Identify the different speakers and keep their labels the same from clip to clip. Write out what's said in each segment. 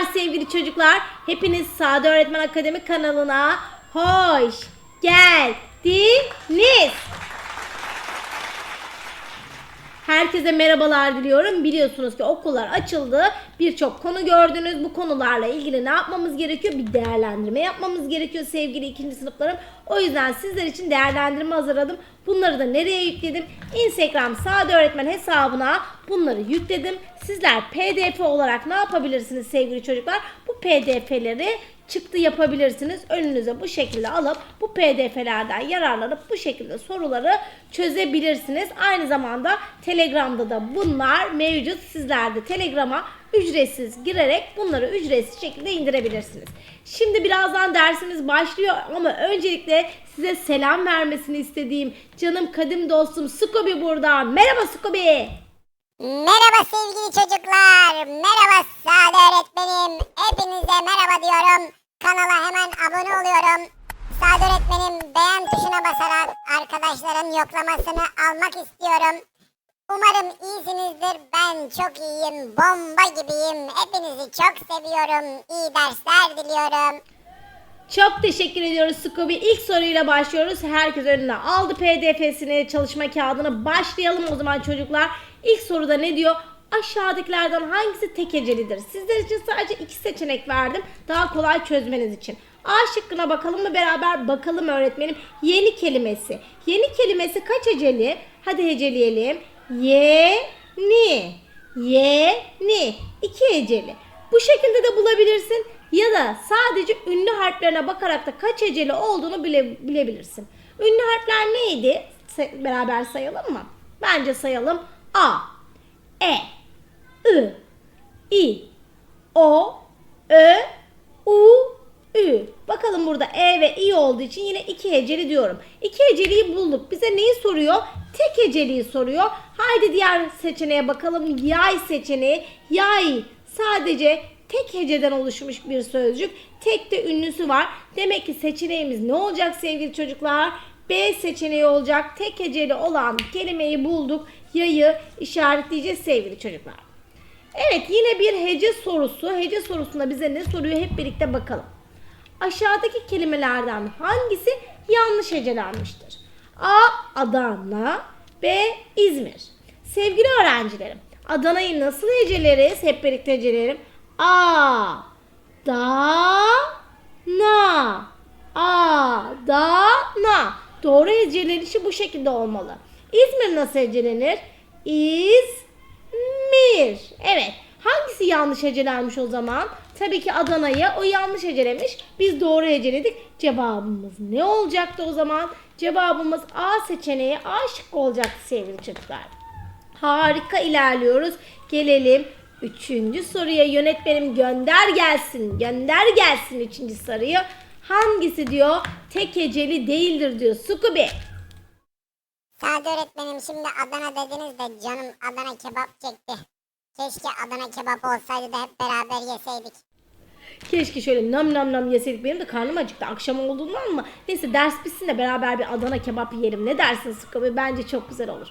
Speaker 1: Merhabalar sevgili çocuklar. Hepiniz Sade Öğretmen Akademi kanalına hoş geldiniz. Herkese merhabalar diliyorum. Biliyorsunuz ki okullar açıldı. Birçok konu gördünüz. Bu konularla ilgili ne yapmamız gerekiyor? Bir değerlendirme yapmamız gerekiyor sevgili ikinci sınıflarım. O yüzden sizler için değerlendirme hazırladım. Bunları da nereye yükledim? Instagram Sade Öğretmen hesabına bunları yükledim. Sizler PDF olarak ne yapabilirsiniz sevgili çocuklar? Bu PDF'leri çıktı yapabilirsiniz. Önünüze bu şekilde alıp bu PDF'lerden yararlanıp bu şekilde soruları çözebilirsiniz. Aynı zamanda Telegram'da da bunlar mevcut. Sizler de Telegram'a ücretsiz girerek bunları ücretsiz şekilde indirebilirsiniz. Şimdi birazdan dersimiz başlıyor ama öncelikle size selam vermesini istediğim canım kadim dostum Scooby burada. Merhaba Scooby.
Speaker 2: Merhaba sevgili çocuklar. Merhaba Sade öğretmenim. Hepinize merhaba diyorum. Kanala hemen abone oluyorum. Sade öğretmenim beğen tuşuna basarak arkadaşların yoklamasını almak istiyorum. Umarım iyisinizdir. Ben çok iyiyim. Bomba gibiyim. Hepinizi çok seviyorum. İyi dersler diliyorum.
Speaker 1: Çok teşekkür ediyoruz Scooby. İlk soruyla başlıyoruz. Herkes önüne aldı PDF'sini, çalışma kağıdını. Başlayalım o zaman çocuklar. İlk soruda ne diyor? Aşağıdakilerden hangisi tek hecelidir? Sizler için sadece iki seçenek verdim. Daha kolay çözmeniz için. A şıkkına bakalım mı beraber bakalım öğretmenim. Yeni kelimesi. Yeni kelimesi kaç heceli? Hadi heceleyelim. Yeni. Yeni. İki heceli. Bu şekilde de bulabilirsin. Ya da sadece ünlü harflerine bakarak da kaç heceli olduğunu bile, bilebilirsin. Ünlü harfler neydi? Beraber sayalım mı? Bence sayalım. A, E, I, I, O, Ö, U, Ü. Bakalım burada E ve İ olduğu için yine iki heceli diyorum. İki heceliyi bulduk. Bize neyi soruyor? Tek heceliyi soruyor. Haydi diğer seçeneğe bakalım. Yay seçeneği. Yay sadece tek heceden oluşmuş bir sözcük. Tek de ünlüsü var. Demek ki seçeneğimiz ne olacak sevgili çocuklar? B seçeneği olacak. Tek heceli olan kelimeyi bulduk. Yayı işaretleyeceğiz sevgili çocuklar. Evet yine bir hece sorusu. Hece sorusunda bize ne soruyor hep birlikte bakalım. Aşağıdaki kelimelerden hangisi yanlış hecelenmiştir? A. Adana B. İzmir. Sevgili öğrencilerim, Adana'yı nasıl heceleriz? Hep birlikte heceleyelim. A. Da. Na. A. Da. Na. Doğru hecelenişi bu şekilde olmalı. İzmir nasıl hecelenir? İzmir. Evet. Hangisi yanlış hecelenmiş o zaman? Tabii ki Adana'yı o yanlış hecelemiş. Biz doğru heceledik. Cevabımız ne olacaktı o zaman? Cevabımız A seçeneği A şıkkı olacaktı sevgili çocuklar. Harika ilerliyoruz. Gelelim üçüncü soruya. Yönetmenim gönder gelsin. Gönder gelsin üçüncü soruyu. Hangisi diyor tek heceli değildir diyor. Scooby.
Speaker 2: Sade öğretmenim şimdi Adana dediniz de canım Adana kebap çekti. Keşke Adana kebap olsaydı da hep beraber yeseydik.
Speaker 1: Keşke şöyle nam nam nam yeseydik. Benim de karnım acıktı. Akşam olduğundan mı? Neyse ders bitsin de beraber bir Adana kebap yiyelim. Ne dersin Scooby? Bence çok güzel olur.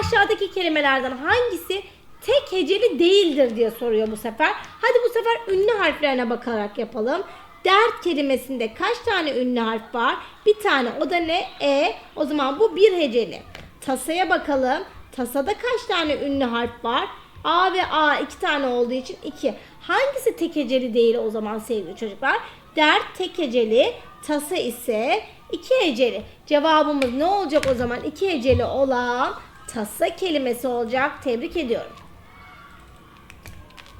Speaker 1: Aşağıdaki kelimelerden hangisi tek heceli değildir diye soruyor bu sefer. Hadi bu sefer ünlü harflerine bakarak yapalım. Dert kelimesinde kaç tane ünlü harf var? Bir tane. O da ne? E. O zaman bu bir heceli. Tasaya bakalım. Tasada kaç tane ünlü harf var? A ve A iki tane olduğu için iki. Hangisi tek heceli değil o zaman sevgili çocuklar? Dert tek heceli, tasa ise iki heceli. Cevabımız ne olacak o zaman? İki heceli olan tasa kelimesi olacak. Tebrik ediyorum.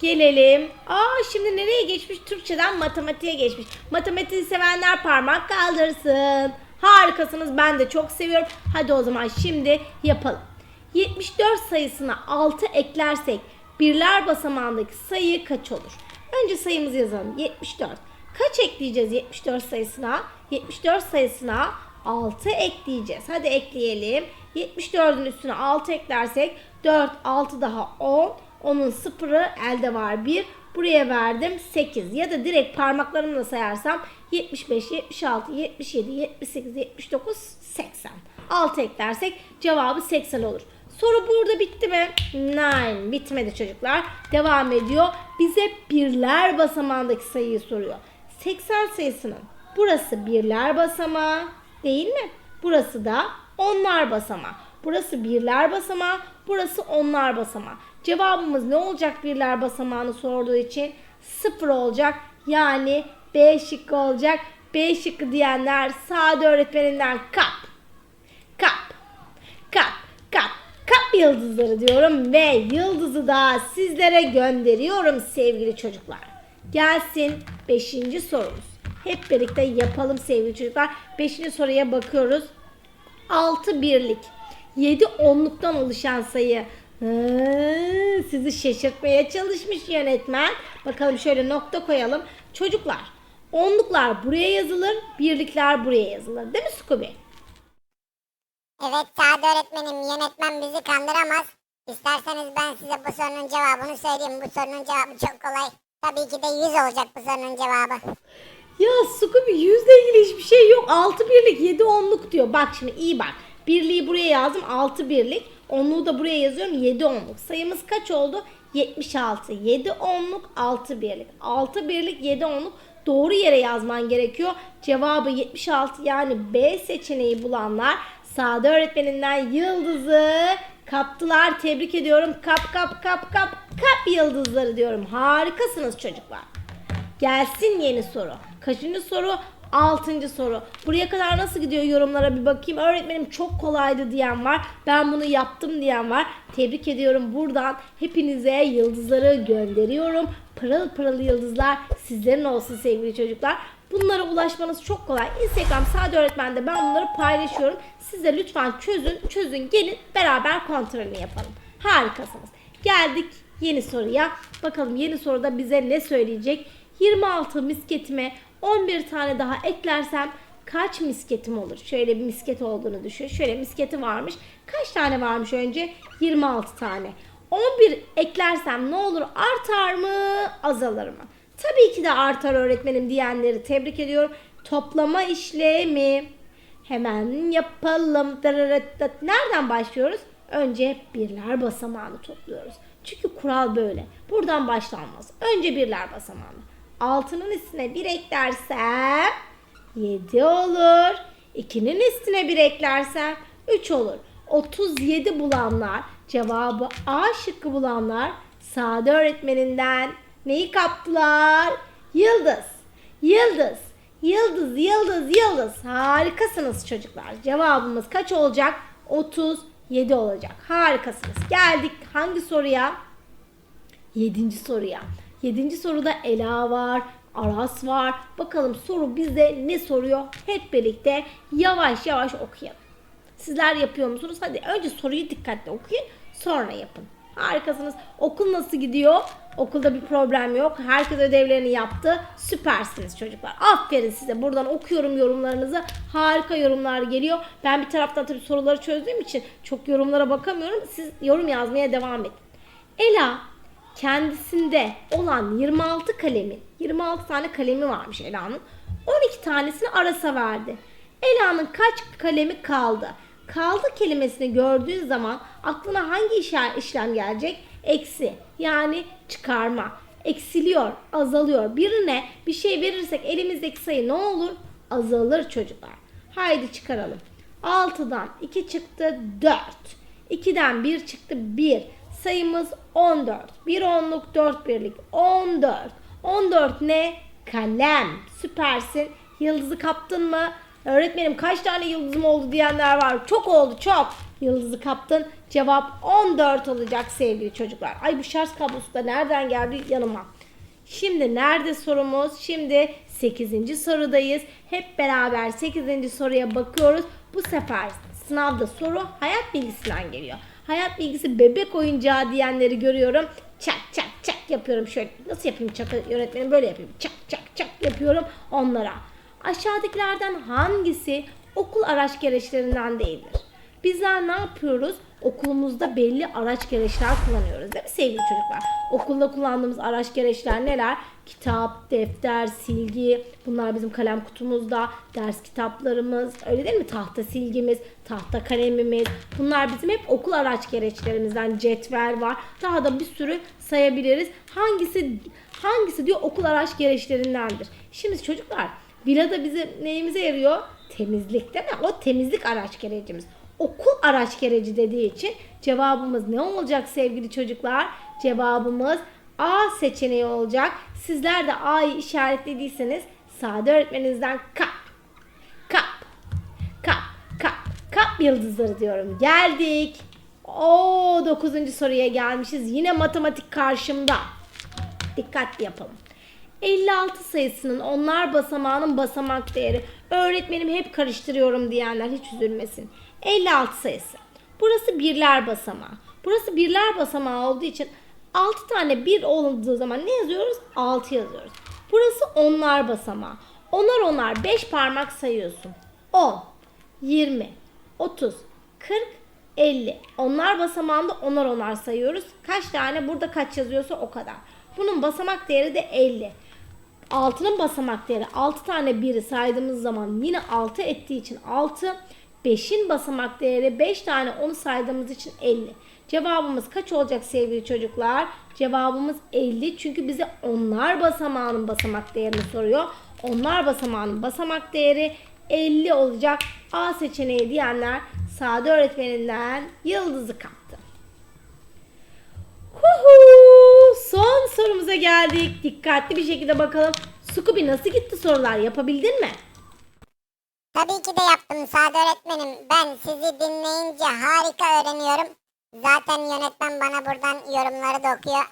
Speaker 1: Gelelim. Aa şimdi nereye geçmiş? Türkçeden matematiğe geçmiş. Matematiği sevenler parmak kaldırsın. Harikasınız. Ben de çok seviyorum. Hadi o zaman şimdi yapalım. 74 sayısına 6 eklersek birler basamağındaki sayı kaç olur? Önce sayımızı yazalım. 74. Kaç ekleyeceğiz 74 sayısına? 74 sayısına 6 ekleyeceğiz. Hadi ekleyelim. 74'ün üstüne 6 eklersek 4, 6 daha 10. Onun sıfırı elde var 1. Buraya verdim 8 ya da direkt parmaklarımla sayarsam 75, 76, 77, 78, 79, 80. 6 eklersek cevabı 80 olur. Soru burada bitti mi? Nein, bitmedi çocuklar. Devam ediyor. Bize birler basamağındaki sayıyı soruyor. 80 sayısının burası birler basamağı değil mi? Burası da onlar basamağı. Burası birler basamağı, burası onlar basamağı. Cevabımız ne olacak birler basamağını sorduğu için? Sıfır olacak. Yani B şıkkı olacak. B şıkkı diyenler Sade öğretmeninden kap. Kap. Kap. Kap. Kap yıldızları diyorum ve yıldızı da sizlere gönderiyorum sevgili çocuklar. Gelsin 5. sorumuz. Hep birlikte yapalım sevgili çocuklar. 5. soruya bakıyoruz. 6 birlik, 7 onluktan oluşan sayı. Hı, sizi şaşırtmaya çalışmış yönetmen. Bakalım şöyle nokta koyalım. Çocuklar, onluklar buraya yazılır, birlikler buraya yazılır. Değil mi Scooby?
Speaker 2: Evet Sade öğretmenim yönetmen bizi kandıramaz. İsterseniz ben size bu sorunun cevabını söyleyeyim. Bu sorunun cevabı çok kolay. Tabii ki de 100 olacak bu sorunun cevabı.
Speaker 1: Ya Scooby yüzle ilgili hiçbir şey yok. 6 birlik 7 onluk diyor. Bak şimdi iyi bak. Birliği buraya yazdım 6 birlik. Onluğu da buraya yazıyorum 7 onluk. Sayımız kaç oldu? 76. 7 onluk 6 birlik. 6 birlik 7 onluk. Doğru yere yazman gerekiyor. Cevabı 76 yani B seçeneği bulanlar Sade öğretmeninden yıldızı kaptılar. Tebrik ediyorum. Kap kap kap kap kap yıldızları diyorum. Harikasınız çocuklar. Gelsin yeni soru. Kaçıncı soru? Altıncı soru. Buraya kadar nasıl gidiyor yorumlara bir bakayım. Öğretmenim çok kolaydı diyen var. Ben bunu yaptım diyen var. Tebrik ediyorum. Buradan hepinize yıldızları gönderiyorum. Pırıl pırıl yıldızlar sizlerin olsun sevgili çocuklar. Bunlara ulaşmanız çok kolay. Instagram Sade Öğretmen'de ben bunları paylaşıyorum. Siz de lütfen çözün, çözün, gelin beraber kontrolünü yapalım. Harikasınız. Geldik yeni soruya. Bakalım yeni soruda bize ne söyleyecek? 26 misketime 11 tane daha eklersem kaç misketim olur? Şöyle bir misket olduğunu düşün. Şöyle misketi varmış. Kaç tane varmış önce? 26 tane. 11 eklersem ne olur? Artar mı? Azalır mı? Tabii ki de artar öğretmenim diyenleri tebrik ediyorum. Toplama işlemi. Hemen yapalım. Nereden başlıyoruz? Önce birler basamağını topluyoruz. Çünkü kural böyle. Buradan başlanmaz. Önce birler basamağını. Altının üstüne bir eklersem 7 olur. 2'nin üstüne bir eklersem 3 olur. 37 bulanlar, cevabı A şıkkı bulanlar Sade öğretmeninden neyi kaptılar? Yıldız. Yıldız. Yıldız, yıldız, yıldız. Harikasınız çocuklar. Cevabımız kaç olacak? 37 olacak. Harikasınız. Geldik hangi soruya? Yedinci soruya. Yedinci soruda Ela var, Aras var. Bakalım soru bize ne soruyor? Hep birlikte yavaş yavaş okuyalım. Sizler yapıyor musunuz? Hadi önce soruyu dikkatli okuyun, sonra yapın. Harikasınız. Okul nasıl gidiyor? Okulda bir problem yok. Herkes ödevlerini yaptı. Süpersiniz çocuklar. Aferin size. Buradan okuyorum yorumlarınızı. Harika yorumlar geliyor. Ben bir taraftan tabii soruları çözdüğüm için çok yorumlara bakamıyorum. Siz yorum yazmaya devam edin. Ela kendisinde olan 26 kalemin 26 tane kalemi varmış Ela'nın. 12 tanesini Aras'a verdi. Ela'nın kaç kalemi kaldı? Kaldı kelimesini gördüğün zaman aklına hangi işlem gelecek? Eksi yani çıkarma. Eksiliyor, azalıyor. Birine bir şey verirsek elimizdeki sayı ne olur? Azalır çocuklar. Haydi çıkaralım. 6'dan 2 çıktı 4. 2'den 1 çıktı 1. Sayımız 14. 1 onluk 4 birlik 14. 14 ne? Kalem. Süpersin. Yıldızı kaptın mı? Öğretmenim kaç tane yıldızım oldu diyenler var. Çok oldu çok. Yıldızı kaptın. Cevap 14 olacak sevgili çocuklar. Ay bu şarj kablosu da nereden geldi yanıma? Şimdi nerede sorumuz? Şimdi 8. sorudayız. Hep beraber 8. soruya bakıyoruz. Bu sefer sınavda soru hayat bilgisinden geliyor. Hayat bilgisi bebek oyuncağı diyenleri görüyorum. Çak çak çak yapıyorum şöyle. Nasıl yapayım çak yönetmenim böyle yapayım. Çak çak çak yapıyorum onlara. Aşağıdakilerden hangisi okul araç gereçlerinden değildir? Bizler ne yapıyoruz? Okulumuzda belli araç gereçler kullanıyoruz değil mi sevgili çocuklar? Okulda kullandığımız araç gereçler neler? Kitap, defter, silgi, bunlar bizim kalem kutumuzda, ders kitaplarımız, öyle değil mi? Tahta silgimiz, tahta kalemimiz. Bunlar bizim hep okul araç gereçlerimizden cetvel var. Daha da bir sürü sayabiliriz. Hangisi hangisi diyor okul araç gereçlerindendir. Şimdi çocuklar Vilada bizim neyimize yarıyor? Temizlik değil mi? O temizlik araç gerecimiz. Okul araç gereci dediği için cevabımız ne olacak sevgili çocuklar? Cevabımız A seçeneği olacak. Sizler de A'yı işaretlediyseniz Sade öğretmeninizden kap, kap, kap, kap, kap yıldızları diyorum. Geldik. O 9. soruya gelmişiz. Yine matematik karşımda. Dikkatli yapalım. 56 sayısının onlar basamağının basamak değeri. Öğretmenim hep karıştırıyorum diyenler hiç üzülmesin. 56 sayısı. Burası birler basamağı. Burası birler basamağı olduğu için 6 tane bir olduğu zaman ne yazıyoruz? 6 yazıyoruz. Burası onlar basamağı. Onar onar 5 parmak sayıyorsun. 10, 20, 30, 40, 50. Onlar basamağında onar onar sayıyoruz. Kaç tane? Burada kaç yazıyorsa o kadar. Bunun basamak değeri de 50. Altının basamak değeri 6 tane 1'i saydığımız zaman yine 6 ettiği için 6. 5'in basamak değeri 5 tane 10'u saydığımız için 50. Cevabımız kaç olacak sevgili çocuklar? Cevabımız 50 çünkü bize onlar basamağının basamak değerini soruyor. Onlar basamağının basamak değeri 50 olacak. A seçeneği diyenler Sade öğretmeninden yıldızı kaptı. Huhu! Son sorumuza geldik. Dikkatli bir şekilde bakalım. Scooby nasıl gitti sorular? Yapabildin mi?
Speaker 2: Tabii ki de yaptım Sade öğretmenim. Ben sizi dinleyince harika öğreniyorum. Zaten yönetmen bana buradan yorumları da okuyor.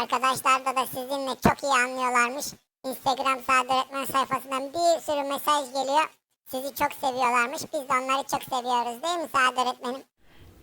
Speaker 2: Arkadaşlar da da sizinle çok iyi anlıyorlarmış. Instagram Sade öğretmen sayfasından bir sürü mesaj geliyor. Sizi çok seviyorlarmış. Biz de onları çok seviyoruz değil mi Sade öğretmenim?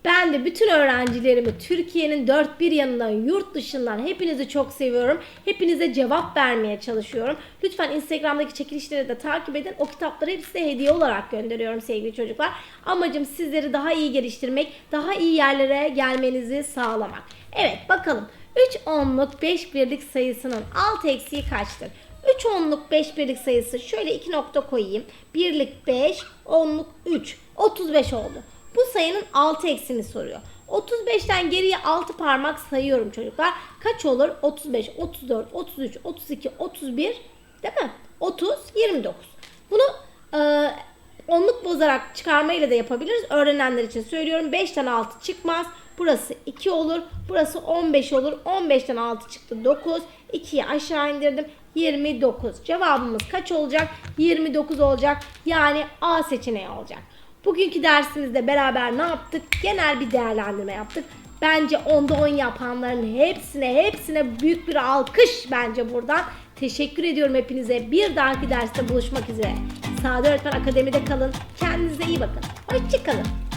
Speaker 1: Ben de bütün öğrencilerimi Türkiye'nin dört bir yanından, yurt dışından hepinizi çok seviyorum. Hepinize cevap vermeye çalışıyorum. Lütfen Instagram'daki çekilişleri de takip edin. O kitapları hep size hediye olarak gönderiyorum sevgili çocuklar. Amacım sizleri daha iyi geliştirmek, daha iyi yerlere gelmenizi sağlamak. Evet bakalım. 3 onluk 5 birlik sayısının alt eksiği kaçtır? 3 onluk 5 birlik sayısı şöyle 2 nokta koyayım. Birlik 5, onluk 3. 35 oldu. Bu sayının 6 eksini soruyor. 35'ten geriye 6 parmak sayıyorum çocuklar. Kaç olur? 35, 34, 33, 32, 31 değil mi? 30, 29. Bunu e, onluk bozarak çıkarmayla da yapabiliriz. Öğrenenler için söylüyorum. 5'ten 6 çıkmaz. Burası 2 olur. Burası 15 olur. 15'ten 6 çıktı 9. 2'yi aşağı indirdim. 29. Cevabımız kaç olacak? 29 olacak. Yani A seçeneği olacak. Bugünkü dersimizde beraber ne yaptık? Genel bir değerlendirme yaptık. Bence onda 10 yapanların hepsine hepsine büyük bir alkış bence buradan. Teşekkür ediyorum hepinize. Bir dahaki derste buluşmak üzere. Sade Öğretmen Akademi'de kalın. Kendinize iyi bakın. Hoşçakalın.